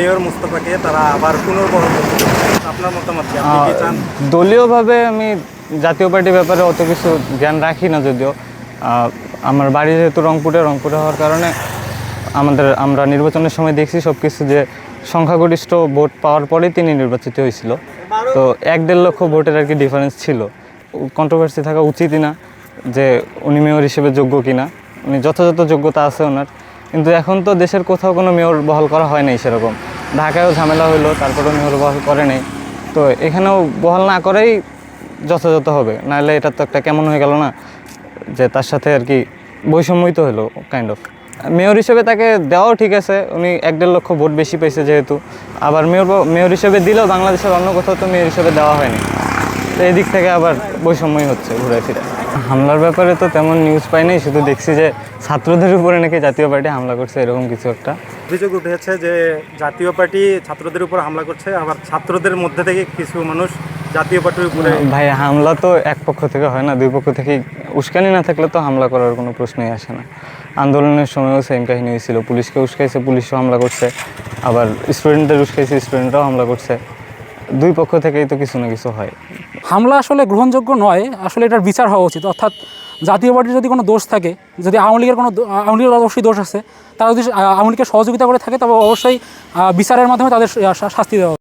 Mayor মুস্তফাকে তারা আবার আপনার মতামত দলীয়ভাবে আমি জাতীয় পার্টির ব্যাপারে অত কিছু জ্ঞান রাখি না যদিও। আমার বাড়ি যেহেতু রংপুরে রংপুরে হওয়ার কারণে আমাদের আমরা নির্বাচনের সময় দেখছি সব কিছু যে সংখ্যাগরিষ্ঠ ভোট পাওয়ার পরেই তিনি নির্বাচিত হয়েছিল। তো এক দেড় লক্ষ ভোটের আর কি ডিফারেন্স ছিল। কন্ট্রোভার্সি থাকা উচিতই না যে উনি মেয়র হিসেবে যোগ্য কিনা। উনি যথাযথ যোগ্যতা আছে ওনার। কিন্তু এখন তো দেশের কোথাও কোনো মেয়র বহাল করা হয় নাই সেরকম। ঢাকায়ও ঝামেলা হলো তারপরেও মেয়র বহাল করে নাই। তো এখানেও বহাল না করেই যথাযথ হবে, নাহলে এটা তো একটা কেমন হয়ে গেল না, যে তার সাথে আর কি বৈষম্যই তো হলো কাইন্ড অফ মেয়র হিসেবে তাকে দেওয়াও ঠিক আছে, উনি এক দেড় লক্ষ ভোট বেশি পেয়েছে যেহেতু, আবার মেয়র মেয়র হিসেবে দিলেও বাংলাদেশের অন্য কোথাও তো মেয়র হিসেবে দেওয়া হয়নি। তো এই দিক থেকে আবার বৈষম্যই হচ্ছে ঘুরে ফিরে। হামলার ব্যাপারে তো তেমন নিউজ পাই নাই শুধু দেখছি যে ছাত্রদের উপরে নাকি জাতীয় পার্টি হামলা করছে এরকম কিছু একটা। অভিযোগ উঠেছে যে জাতীয় পার্টি ছাত্রদের উপর হামলা করছে আবার ছাত্রদের মধ্যে থেকে কিছু মানুষ জাতীয় পার্টির উপরে ভাই হামলা তো এক পক্ষ থেকে হয় না দুই পক্ষ থেকেই। উস্কানি না থাকলে তো হামলা করার কোনো প্রশ্নই আসে না। আন্দোলনের সময়ও সেম কাহিনী হয়েছিল পুলিশকে উস্কাইছে পুলিশও হামলা করছে আবার স্টুডেন্টদের উস্কাইছে স্টুডেন্টরাও হামলা করছে। দুই পক্ষ থেকেই তো কিছু না কিছু হয়। হামলা আসলে গ্রহণযোগ্য নয়, আসলে এটার বিচার হওয়া উচিত অর্থাৎ জাতীয় পার্টির যদি কোনো দোষ থাকে, যদি আওয়ামী লীগের কোনো আওয়ামী লীগের অবশ্যই দোষ আছে, তারা যদি আওয়ামী লীগকে সহযোগিতা করে থাকে, তবে অবশ্যই বিচারের মাধ্যমে তাদের শাস্তি দেওয়া।